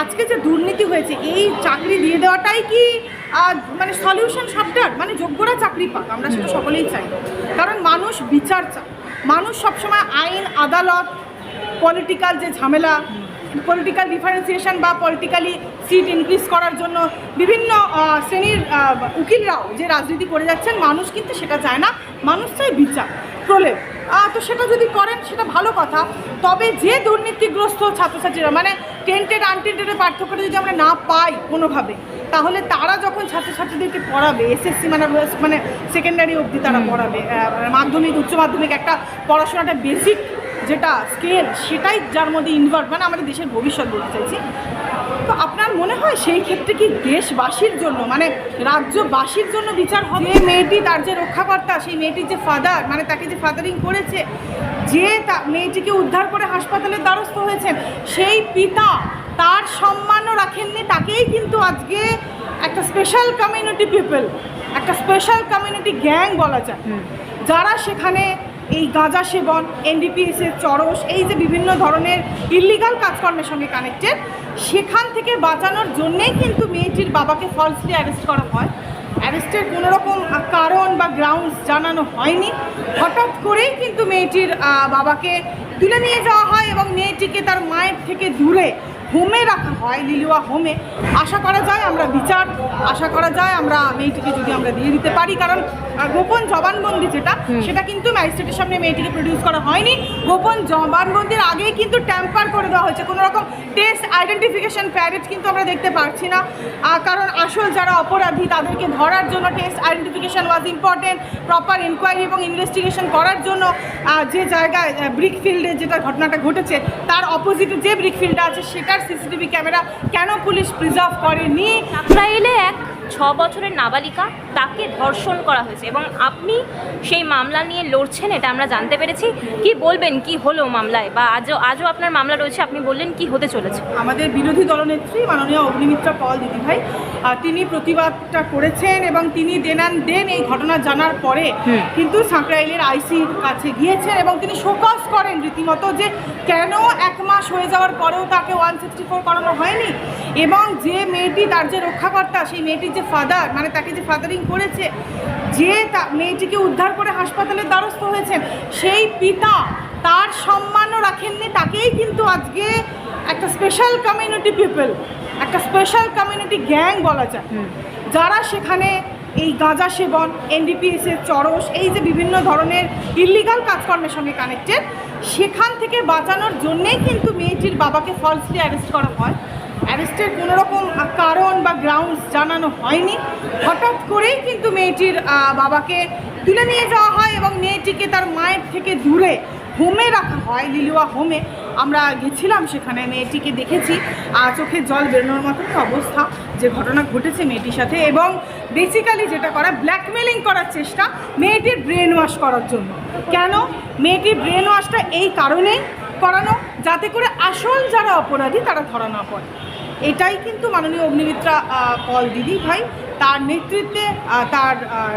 আজকে যে দুর্নীতি হয়েছে, এই চাকরি দিয়ে দেওয়াটাই কি মানে সলিউশন সবটার মানে যোগ্যরা চাকরি পাক, আমরা সেটা সকলেই চাই। কারণ মানুষ বিচার চায়। মানুষ সবসময় আইন, আদালত পলিটিক্যাল যে ঝামেলা পলিটিক্যাল ডিফারেন্সিয়েশন বা পলিটিক্যালি সিট ইনক্রিজ করার জন্য বিভিন্ন শ্রেণির উকিলরাও যে রাজনীতি করে যাচ্ছেন, মানুষ কিন্তু সেটা চায় না। মানুষ চায় বিচার, প্রলেপ। তো সেটা যদি করেন, সেটা ভালো কথা। তবে যে দুর্নীতিগ্রস্ত ছাত্রছাত্রীরা মানে টেন্টেড আনটেন্টেডের পার্থক্যটা যদি আমরা না পাই কোনোভাবে তাহলে তারা যখন ছাত্রছাত্রীদেরকে পড়াবে এসএসসি মানে মানে সেকেন্ডারি অবধি তারা পড়াবে মানে মাধ্যমিক উচ্চ মাধ্যমিক একটা পড়াশোনাটা বেসিক যেটা স্কেল সেটাই যার মধ্যে ইনভলভ মানে আমাদের দেশের ভবিষ্যৎ বলতে চাইছি। তো আপনার মনে হয় সেই ক্ষেত্রে কি দেশবাসীর জন্য মানে রাজ্যবাসীর জন্য বিচার হবে? যে মেয়েটি তার যে রক্ষাকর্তা সেই মেয়েটির যে ফাদার মানে তাকে যে ফাদারিং করেছে যে তা মেয়েটিকে উদ্ধার করে হাসপাতালের দ্বারস্থ হয়েছেন সেই পিতা তার সম্মানও রাখেননি তাকেই কিন্তু আজকে একটা স্পেশাল কমিউনিটি পিপল একটা স্পেশাল কমিউনিটি গ্যাং বলা যায়। যারা সেখানে এই গাঁজা সেবন এনডিপিএসের চরস, এই যে বিভিন্ন ধরনের ইলিগাল কাজকর্মের সঙ্গে কানেক্টেড সেখান থেকে বাঁচানোর জন্যেই কিন্তু মেয়েটির বাবাকে ফলসলি অ্যারেস্ট করা হয়। অ্যারেস্টের কোনোরকম কারণ বা গ্রাউন্ডস জানানো হয়নি। হঠাৎ করেই কিন্তু মেয়েটির বাবাকে তুলে নিয়ে যাওয়া হয় এবং মেয়েটিকে তার মায়ের থেকে দূরে হোমে রাখা হয় লিলুয়া হোমে। আশা করা যায় আমরা বিচার আশা করা যায় আমরা মেয়েটিকে যদি আমরা দিয়ে দিতে পারি কারণ গোপন জবানবন্দি যেটা সেটা কিন্তু ম্যাজিস্ট্রেটের সামনে মেয়েটিকে প্রডিউস করা হয়নি। গোপন জবানবন্দির আগেই কিন্তু ট্যাম্পার করে দেওয়া হয়েছে। কোনো রকম টেস্ট আইডেন্টিফিকেশন প্যারেট কিন্তু আমরা দেখতে পারছি না। কারণ আসল যারা অপরাধী তাদেরকে ধরার জন্য test identification was important proper inquiry এবং ইনভেস্টিগেশন করার জন্য যে জায়গায় ব্রিক ফিল্ডে যেটা ঘটনাটা ঘটেছে তার অপোজিটে যে ব্রিক ফিল্ডটা আছে সেটার সিসিটিভি ক্যামেরা কেন পুলিশ প্রিজার্ভ করেনি? ইসরায়েলে এক ছ বছরের নাবালিকা তাকে ধর্ষণ করা হয়েছে এবং আপনি সেই মামলা নিয়ে লড়ছেন এটা আমরা জানতে পেরেছি। কি বলবেন কি হলো মামলায়? বা আজও আজও আপনার মামলা রয়েছে আপনি বললেন কি হতে চলেছে? আমাদের বিরোধী দলনেত্রী মাননীয় অগ্নিমিত্রা পল দিদিভাই তিনি প্রতিবাদটা করেছেন এবং তিনি দেনান দেন এই ঘটনা জানার পরে। কিন্তু সাঁকরাইলের আইসির কাছে গিয়েছেন এবং তিনি শোকজ করেন রীতিমতো যে কেন এক মাস হয়ে যাওয়ার পরেও তাকে ওয়ান সিক্সটি ফোর করানো হয়নি এবং যে মেয়েটি তার যে রক্ষাকর্তা সেই মেয়েটির যে ফাদার মানে তাকে যে ফাদারিং করেছে যে তা মেয়েটিকে উদ্ধার করে হাসপাতালের দ্বারস্থ হয়েছেন সেই পিতা তার সম্মানও রাখেননি তাকেই কিন্তু আজকে একটা স্পেশাল কমিউনিটি পিপল একটা স্পেশাল কমিউনিটি গ্যাং বলা যায়। যারা সেখানে এই গাঁজা সেবন এনডিপিএস এর চরস এই যে বিভিন্ন ধরনের ইলিগাল কাজকর্মের সঙ্গে কানেক্টেড সেখান থেকে বাঁচানোর জন্যেই কিন্তু মেয়েটির বাবাকে ফলসলি অ্যারেস্ট করা হয়। অ্যারেস্টের কোনো রকম কারণ বা গ্রাউন্ডস জানানো হয়নি। হঠাৎ করেই কিন্তু মেয়েটির বাবাকে তুলে নিয়ে যাওয়া হয় এবং মেয়েটিকে তার মায়ের থেকে দূরে হোমে রাখা হয়, লিলুয়া হোমে। আমরা গেছিলাম সেখানে, মেয়েটিকে দেখেছি। চোখে জল বেরোনোর মতো অবস্থা যে ঘটনা ঘটেছে মেয়েটির সাথে এবং বেসিক্যালি যেটা করা ব্ল্যাকমেলিং করার চেষ্টা মেয়েটির ব্রেন ওয়াশ করার জন্য। কেন? মেয়েটির ব্রেন ওয়াশটা এই কারণেই করানো যাতে করে আসল যারা অপরাধী তারা ধরা না পড়ে। এটাই কিন্তু মাননীয় অগ্নিমিত্রা পল দিদি ভাই তার নেতৃত্বে তার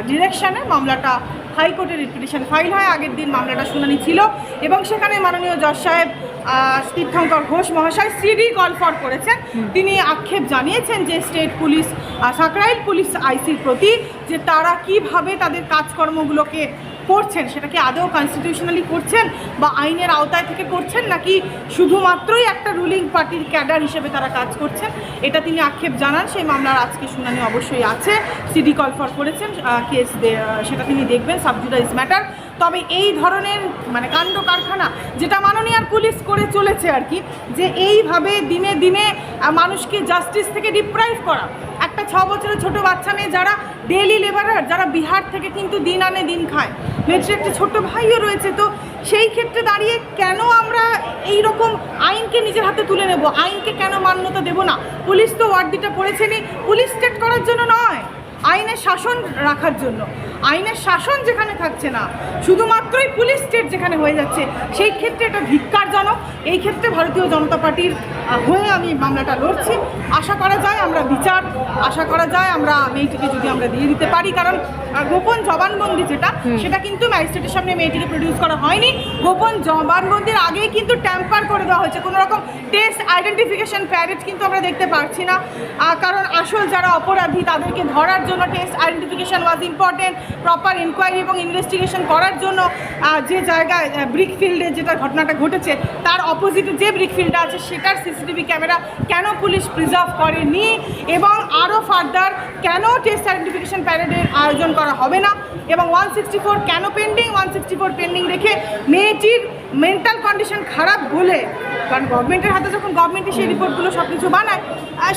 ডিরেকশনে মামলাটা হাইকোর্টে রিপিটিশন ফাইল হয়। আগের দিন মামলাটা শুনানি ছিল এবং সেখানে মাননীয় জজ সাহেব তীর্থঙ্কর ঘোষ মহাশয় সিডি কল ফর করেছেন। তিনি আক্ষেপ জানিয়েছেন যে স্টেট পুলিশ সাকরাইল পুলিশ আইসির প্রতি যে তারা কীভাবে তাদের কাজকর্মগুলোকে করছেন? সেটা কি আদৌ কনস্টিটিউশনালি করছেন বা আইনের আওতায় থেকে করছেন নাকি শুধুমাত্রই একটা রুলিং পার্টির ক্যাডার হিসেবে তারা কাজ করছেন? এটা তিনি আক্ষেপ জানান। সেই মামলার আজকে শুনানি অবশ্যই আছে। সিডি কল ফর করেছেন কেস সেটা তিনি দেখবেন সাবজুডাইজ ম্যাটার তবে এই ধরনের মানে কাণ্ড কারখানা, যেটা মাননীয় পুলিশ করে চলেছে আর কি, যে এইভাবে দিনে দিনে মানুষকে জাস্টিস থেকে ডিপ্রাইভ করা একটা ছ বছরের ছোট বাচ্চা মেয়ে যারা ডেলি লেবারার যারা বিহার থেকে কিন্তু দিন আনে দিন খায়। মেয়েটির একটা ছোট ভাইও রয়েছে, তো সেই ক্ষেত্রে দাঁড়িয়ে কেন আমরা এই রকম আইনকে নিজের হাতে তুলে নেব? আইনকে কেন মান্যতা দেব না? পুলিশ তো ওয়ার্ডিটা পড়েছেনি পুলিশ স্টেট করার জন্য নয়। আইনের শাসন রাখার জন্য। আইনের শাসন যেখানে থাকছে না শুধুমাত্রই পুলিশ স্টেট যেখানে হয়ে যাচ্ছে সেই ক্ষেত্রে এটা ধিক্কারজনক। এই ক্ষেত্রে ভারতীয় জনতা পার্টির হয়ে আমি মামলাটা লড়ছি। আশা করা যায় আমরা বিচার আশা করা যায় আমরা মেয়েটিকে যদি আমরা দিয়ে দিতে পারি। কারণ গোপন জবানবন্দি যেটা সেটা কিন্তু ম্যাজিস্ট্রেটের সামনে মেয়েটিকে প্রডিউস করা হয়নি। গোপন জবানবন্দির আগেই কিন্তু ট্যাম্পার করে দেওয়া হয়েছে। কোনো রকম টেস্ট আইডেন্টিফিকেশন প্যারেড কিন্তু আমরা দেখতে পারছি না। কারণ আসল যারা অপরাধী তাদেরকে ধরার জন্য test identification was important proper inquiry এবং ইনভেস্টিগেশন করার জন্য যে জায়গায় ব্রিক ফিল্ডে যেটা ঘটনাটা ঘটেছে, তার অপোজিটে যে ব্রিক ফিল্ডটা আছে, সেটার সিসিটিভি ক্যামেরা কেন পুলিশ প্রিজার্ভ করেনি এবং আরও ফার্দার কেন টেস্ট আইডেন্টিফিকেশন প্যারেডের আয়োজন করা হবে না এবং ওয়ান সিক্সটি ফোর কেন pending one sixty four pending রেখে মেয়েটির মেন্টাল কন্ডিশন খারাপ বলে কারণ গভর্নমেন্টের হাতে যখন গভর্নমেন্টই সেই রিপোর্টগুলো সব কিছু বানায়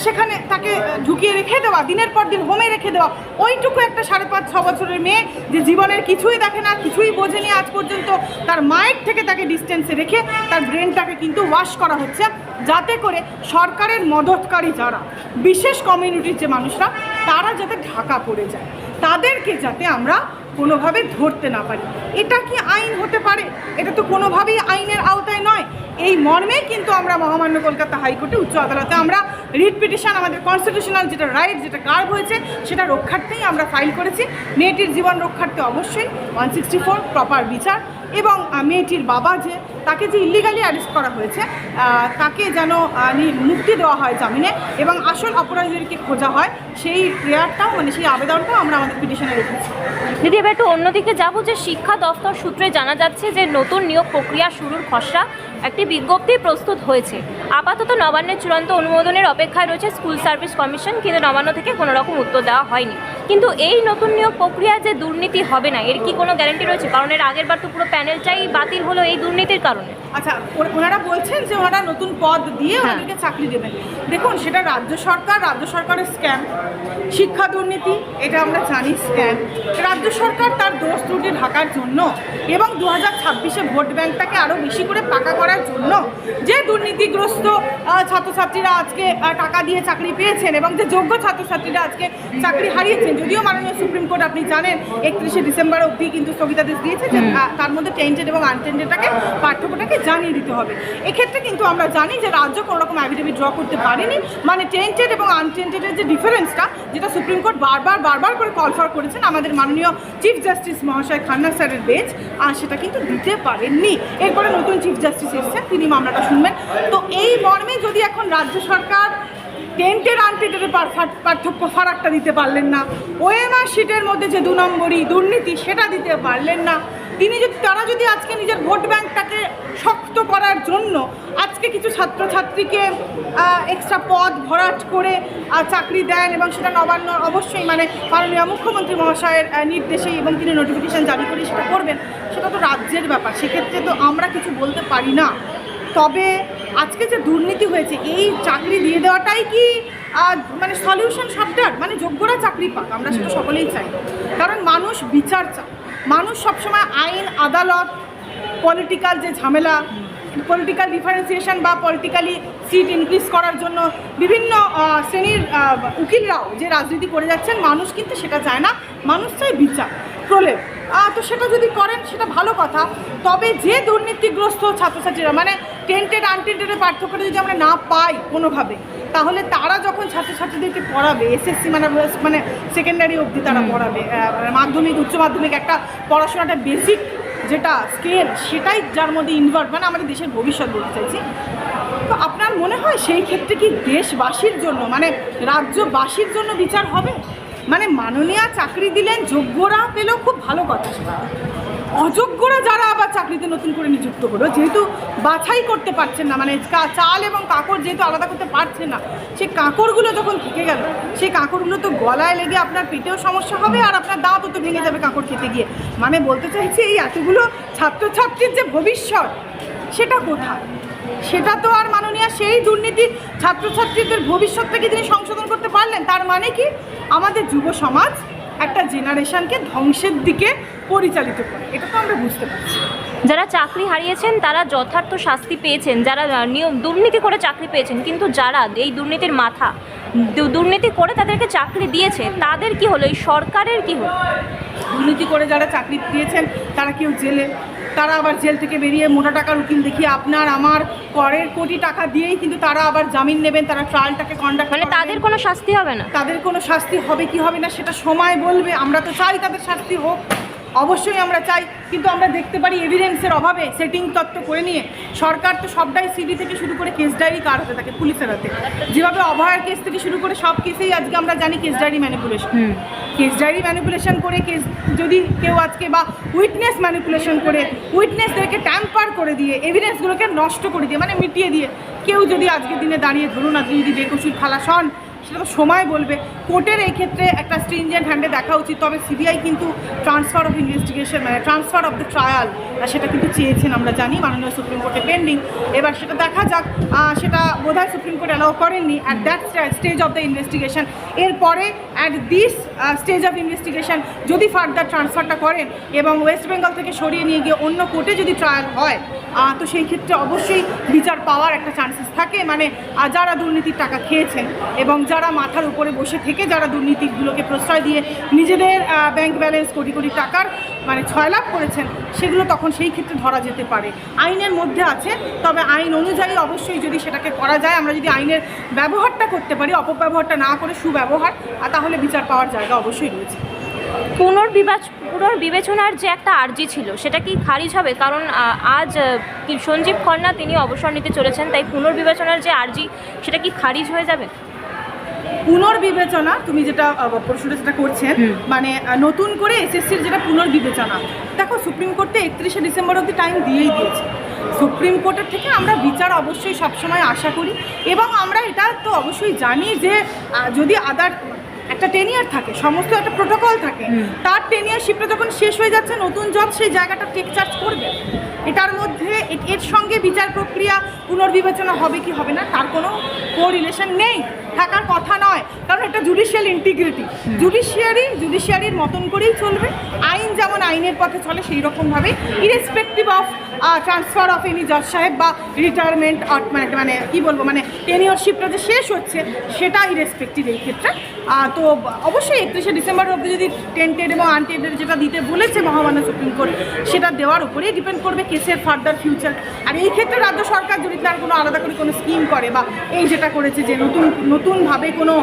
সেখানে তাকে ঢুকিয়ে রেখে দেওয়া, দিনের পর দিন হোমে রেখে দেওয়া, ওইটুকু একটা সাড়ে পাঁচ, ছ বছরের মেয়ে যে জীবনের কিছুই দেখে না, কিছুই বোঝেনি আজ পর্যন্ত, তার মায়ের থেকে তাকে ডিস্টেন্সে রেখে তার ব্রেনটাকে কিন্তু ওয়াশ করা হচ্ছে। যাতে করে সরকারের মদতকারী যারা, বিশেষ কমিউনিটির যে মানুষরা, তারা যাতে ঢাকা পড়ে যায়। তাদেরকে যাতে আমরা কোনোভাবে ধরতে না পারি। এটা কি আইন হতে পারে? এটা তো কোনোভাবেই আইনের আওতায় নয়। এই মর্মে কিন্তু আমরা মহামান্য কলকাতা হাইকোর্টে উচ্চ আদালতে আমরা রিট পিটিশন আমাদের কনস্টিটিউশনাল যেটা রাইট যেটা গার্ভ হয়েছে, সেটা রক্ষার্থেই আমরা ফাইল করেছি। মেয়েটির জীবন রক্ষার্থে অবশ্যই ওয়ান সিক্সটি ফোর প্রপার বিচার এবং মেয়েটির বাবা যে তাকে যে ইলিগালি অ্যারেস্ট করা হয়েছে তাকে যেন মুক্তি দেওয়া হয় জামিনে এবং আসল অপরাধীদেরকে খোঁজা হয়, সেই প্রেয়ারটাও মানে সেই আবেদনটাও আমরা আমাদের পিটিশনে রেখেছি। দিদি, এবার একটু অন্যদিকে যাব, যে শিক্ষা দফতর সূত্রে জানা যাচ্ছে যে নতুন নিয়োগ প্রক্রিয়া শুরুর খসড়া একটি বিজ্ঞপ্তি প্রস্তুত হয়েছে। আপাতত নবান্নের চূড়ান্ত অনুমোদনের অপেক্ষায় রয়েছে স্কুল সার্ভিস কমিশন, কিন্তু নবান্ন থেকে কোনো রকম উত্তর দেওয়া হয়নি। কিন্তু এই নতুন নিয়োগ প্রক্রিয়া যে দুর্নীতি হবে না, এর কি কোনো গ্যারান্টি রয়েছে? কারণ এর আগের বার তো পুরো প্যানেলটাই বাতিল হলো এই দুর্নীতির কারণে। আচ্ছা ও- ওনারা বলছেন যে ওনারা নতুন পদ দিয়ে হ্যাঁ। ওনাদেরকে চাকরি দেবেন। দেখুন সেটা রাজ্য সরকার রাজ্য সরকারের স্ক্যাম। শিক্ষা দুর্নীতি এটা আমরা জানি স্ক্যাম। রাজ্য সরকার তার দোষ ত্রুটি ঢাকার জন্য এবং দু হাজার ছাব্বিশে ভোট ব্যাংকটাকে আরও বেশি করে পাকা করার জন্য যে দুর্নীতিগ্রস্ত ছাত্রছাত্রীরা আজকে টাকা দিয়ে চাকরি পেয়েছেন এবং যে যোগ্য ছাত্রছাত্রীরা আজকে চাকরি হারিয়েছেন যদিও মাননীয় সুপ্রিম কোর্ট আপনি জানেন একত্রিশে ডিসেম্বর অবধি কিন্তু স্থগিতাদেশ দিয়েছে তার মধ্যে টেন্টেড এবং আনটেন্টেডটাকে পাঠ্যক্রমটাকে জানিয়ে দিতে হবে। এক্ষেত্রে কিন্তু আমরা জানি যে রাজ্য কোনো রকম অ্যাভিডেভিট ড্র করতে পারেনি। মানে টেন্টেড এবং আনটেন্টেডের যে ডিফারেন্সটা যেটা সুপ্রিম কোর্ট বারবার বারবার করে কল ফর করেছেন আমাদের মাননীয় চিফ জাস্টিস মহাশয় খান্না স্যারের বেঞ্চ আর সেটা কিন্তু দিতে পারেননি। এরপরে নতুন চিফ জাস্টিস এসছেন, তিনি মামলাটা শুনবেন। তো এই মর্মে যদি এখন রাজ্য সরকার টেন্টের আনটেন্টের পার্থক্য ফারাকটা দিতে পারলেন না। ওএমআর শিটের মধ্যে যে দু নম্বরই দুর্নীতি সেটা দিতে পারলেন না। তিনি যদি তারা যদি আজকে নিজের ভোট ব্যাংকটাকে শক্ত করার জন্য আজকে কিছু ছাত্রছাত্রীকে এক্সট্রা পদ ভরাট করে চাকরি দেন এবং সেটা নবান্ন অবশ্যই মানে মাননীয় মুখ্যমন্ত্রী মহাশয়ের আহ, নির্দেশে এবং তিনি নোটিফিকেশন জারি করে সেটা করবেন সেটা তো রাজ্যের ব্যাপার। সেক্ষেত্রে তো আমরা কিছু বলতে পারি না। তবে আজকে যে দুর্নীতি হয়েছে, এই চাকরি দিয়ে দেওয়াটাই কি মানে সলিউশন সবটার মানে যোগ্যরা চাকরি পাক, আমরা সেটা সকলেই চাই। কারণ মানুষ বিচার চায়। মানুষ সবসময় আইন, আদালত পলিটিক্যাল যে ঝামেলা পলিটিক্যাল ডিফারেন্সিয়েশন বা পলিটিক্যালি সিট ইনক্রিজ করার জন্য বিভিন্ন শ্রেণির উকিলরাও যে রাজনীতি করে যাচ্ছেন, মানুষ কিন্তু সেটা চায় না। মানুষ চায় বিচার। প্রলেপ। তো সেটা যদি করেন সেটা ভালো কথা। তবে যে দুর্নীতিগ্রস্ত ছাত্রছাত্রীরা মানে টেন্টেড আনটেন্টেডের পার্থক্যটা যদি আমরা না পাই কোনোভাবে তাহলে তারা যখন ছাত্রছাত্রীদেরকে পড়াবে এসএসসি মানে মানে সেকেন্ডারি অবধি তারা পড়াবে মাধ্যমিক উচ্চ মাধ্যমিক একটা পড়াশোনাটা বেসিক যেটা স্কেল সেটাই যার মধ্যে ইনভলভ মানে আমাদের দেশের ভবিষ্যৎ বলতে চাইছি। তো আপনার মনে হয় সেই ক্ষেত্রে কি দেশবাসীর জন্য মানে রাজ্যবাসীর জন্য বিচার হবে? মানে মাননীয়া চাকরি দিলেন, যোগ্যরা পেলেও খুব ভালো কথা। অযোগ্যরা যারা আবার চাকরিতে নতুন করে নিযুক্ত হলো, যেহেতু বাছাই করতে পারছেন না মানে চাল এবং কাকড় যেহেতু আলাদা করতে পারছে না, সেই কাকড়গুলো যখন থেকে গেল, সেই কাকড়গুলো তো গলায় লেগে আপনার পেটেও সমস্যা হবে আর আপনার দাঁতও তো ভেঙে যাবে কাকড় খেতে গিয়ে। মানে বলতে চাইছি এই এতগুলো ছাত্রছাত্রীর যে ভবিষ্যৎ, সেটা কোথায়? সেটা তো আর মাননীয় সেই দুর্নীতি ছাত্রছাত্রীদের ভবিষ্যৎটাকে তিনি সংশোধন করতে পারলেন। তার মানে কি? আমাদের যুব সমাজ একটা জেনারেশনকে ধ্বংসের দিকে পরিচালিত করে। এটা তো আমরা বুঝতে পারছি। যারা চাকরি হারিয়েছেন, তারা যথার্থ শাস্তি পেয়েছেন। যারা নিয়ম দুর্নীতি করে চাকরি পেয়েছেন, কিন্তু যারা এই দুর্নীতির মাথা দুর্নীতি করে তাদেরকে চাকরি দিয়েছে তাদের কি হলো? এই সরকারের কি হলো? দুর্নীতি করে যারা চাকরি দিয়েছেন তারা কেউ জেলে। তারা আবার জেল থেকে বেরিয়ে মোটা টাকার উকিল দেখিয়ে আপনার আমার করের কোটি টাকা দিয়েই কিন্তু তারা আবার জামিন নেবেন তারা ট্রায়ালটাকে কন্ডাক্ট মানে তাদের কোনো শাস্তি হবে না? তাদের কোনো শাস্তি হবে কি হবে না সেটা সময় বলবে। আমরা তো চাই তাদের শাস্তি হোক। অবশ্যই আমরা চাই কিন্তু আমরা দেখতে পারি এভিডেন্সের অভাবে সেটিং তত্ত্ব করে নিয়ে সরকার তো সবটাই সিডি থেকে শুরু করে কেস ডায়েরি কার হাতে থাকে? পুলিশের হাতে। যেভাবে অভয়ার কেস থেকে শুরু করে সব কেসেই আজকে আমরা জানি case diary manipulation case diary manipulation করে কেস যদি কেউ আজকে বা উইটনেস ম্যানিপুলেশন করে উইটনেসদেরকে ট্যাম্পার করে দিয়ে এভিডেন্সগুলোকে নষ্ট করে দিয়ে মানে মিটিয়ে দিয়ে কেউ যদি আজকের দিনে দাঁড়িয়ে ধরুন আপনি যদি বেকসুর খালাস হন সেটা তো সময় বলবে। কোর্টের এই ক্ষেত্রে একটা স্ট্রিনজেন্ট হ্যান্ডে দেখা উচিত, তবে সিবিআই কিন্তু ট্রান্সফার অফ ইনভেস্টিগেশন মানে ট্রান্সফার অফ দ্য ট্রায়াল সেটা কিন্তু চেয়েছেন আমরা জানি, মাননীয় সুপ্রিম কোর্টে পেন্ডিং এবার সেটা দেখা যাক সেটা বোধহয় সুপ্রিম কোর্ট অ্যালাউ করেননি। At that stage of the investigation এরপরে at this stage of investigation যদি ফার্দার ট্রান্সফারটা করেন এবং ওয়েস্ট বেঙ্গল থেকে সরিয়ে নিয়ে গিয়ে অন্য কোর্টে যদি ট্রায়াল হয় তো সেই ক্ষেত্রে অবশ্যই বিচার পাওয়ার একটা চান্সেস থাকে। মানে যারা দুর্নীতির টাকা খেয়েছেন এবং যারা মাথার উপরে বসে থেকে যারা দুর্নীতিগুলোকে প্রশ্রয় দিয়ে নিজেদের ব্যাংক ব্যালেন্স কোটি কোটি টাকার মানে ছয় লাভ করেছেন, সেগুলো তখন সেই ক্ষেত্রে ধরা যেতে পারে। আইনের মধ্যে আছে, তবে আইন অনুযায়ী অবশ্যই যদি সেটাকে করা যায়, আমরা যদি আইনের ব্যবহারটা করতে পারি, অপব্যবহারটা না করে সুব্যবহার, আর তাহলে বিচার পাওয়ার জায়গা অবশ্যই রয়েছে। পুনর্বিবাচ, পুনর্বিবেচনার যে একটা আর্জি ছিল, সেটা কি খারিজ হবে? কারণ আজ সঞ্জীব খন্না, তিনি অবসর নিতে চলেছেন, তাই পুনর্বিবেচনার যে আর্জি, সেটা কি খারিজ হয়ে যাবে? পুনর্বিবেচনা তুমি যেটা প্রশ্নটা যেটা করছেন মানে নতুন করে এসএসসির যেটা পুনর্বিবেচনা দেখো সুপ্রিম কোর্ট একত্রিশে ডিসেম্বর অবধি টাইম দিয়েই দিয়েছে। সুপ্রিম কোর্টের থেকে আমরা বিচার অবশ্যই সবসময় আশা করি এবং আমরা এটা তো অবশ্যই জানি যে যদি আদার একটা টেনিয়ার থাকে সমস্ত একটা প্রোটোকল থাকে। তার টেনিয়ারশিপটা যখন শেষ হয়ে যাচ্ছে নতুন জব সেই জায়গাটা টেক চার্জ করবে। এটার মধ্যে এর সঙ্গে বিচার প্রক্রিয়া পুনর্বিবেচনা হবে কি হবে না, তার কোনো কো রিলেশন নেই, থাকার কথা নয়। কারণ এটা জুডিশিয়াল ইন্টিগ্রিটি জুডিশিয়ারি জুডিশিয়ারির মতন করেই চলবে। আইন যেমন আইনের পথে চলে, সেই রকমভাবে irrespective of transfer of any জজ সাহেব বা রিটায়ারমেন্ট মানে মানে কী বলব মানে টেনিয়রশিপটা যে শেষ হচ্ছে, সেটা ইরেসপেক্টিভ এই ক্ষেত্রে। তো অবশ্যই একত্রিশে ডিসেম্বর অব্দি যদি টেন্টেড এবং আনটেন্টেড যেটা দিতে বলেছে মহামান্য সুপ্রিম কোর্ট, সেটা দেওয়ার উপরেই ডিপেন্ড করবে কেসের ফার্দার ফিউচার আর এই ক্ষেত্রে রাজ্য সরকার যদি তার কোনো আলাদা করে কোনো স্কিম করে বা এই যেটা করেছে যে নতুন নতুনভাবে কোনো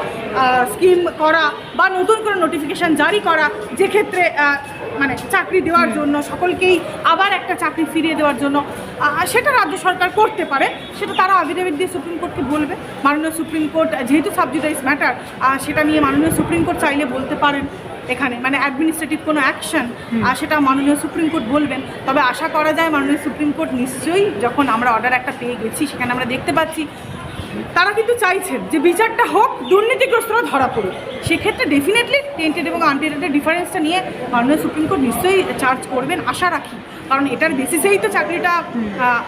স্কিম করা বা নতুন করে নোটিফিকেশান জারি করা যে ক্ষেত্রে মানে চাকরি দেওয়ার জন্য সকলকেই আবার একটা চাকরি ফিরিয়ে দেওয়ার জন্য সেটা রাজ্য সরকার করতে পারে সেটা তারা আফিডেভিট দিয়ে সুপ্রিম কোর্টকে বলবে। মাননীয় সুপ্রিম কোর্ট যেহেতু সাবজুডাইজ ম্যাটার সেটা নিয়ে মাননীয় সুপ্রিম কোর্ট চাইলে বলতে পারেন। এখানে মানে অ্যাডমিনিস্ট্রেটিভ কোনো অ্যাকশন আর সেটা মাননীয় সুপ্রিম কোর্ট বলবেন। তবে আশা করা যায় মাননীয় সুপ্রিম কোর্ট নিশ্চয়ই যখন আমরা অর্ডার একটা পেয়ে গেছি সেখানে আমরা দেখতে পাচ্ছি তারা কিন্তু চাইছেন যে বিচারটা হোক দুর্নীতিগ্রস্তরা ধরা পড়ুক। সেক্ষেত্রে ডেফিনেটলি টেন্টেড এবং আনটেন্টেড ডিফারেন্সটা নিয়ে মাননীয় সুপ্রিম কোর্ট নিশ্চয়ই চার্জ করবেন। আশা রাখি কারণ এটার বেসিসেই তো চাকরিটা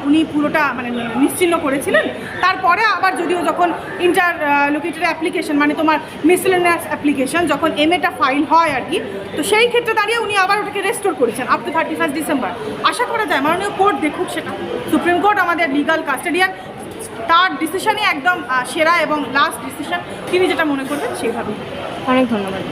উনি পুরোটা মানে নিশ্চিন্ন করেছিলেন। তারপরে আবার যদিও যখন ইন্টার লোকেটেড অ্যাপ্লিকেশন মানে তোমার মিসলেনিয়াস অ্যাপ্লিকেশন যখন এম এটা ফাইল হয় আর কি, তো সেই ক্ষেত্রে দাঁড়িয়ে উনি আবার ওটাকে রেস্টোর করেছেন up to thirty first December আশা করা যায়, মাননীয় কোর্ট দেখুক সেটা। সুপ্রিম কোর্ট আমাদের লিগাল কাস্টাডিয়ান তার ডিসিশনই একদম সেরা এবং লাস্ট ডিসিশন তিনি যেটা মনে করবেন, সেইভাবেই। অনেক ধন্যবাদ।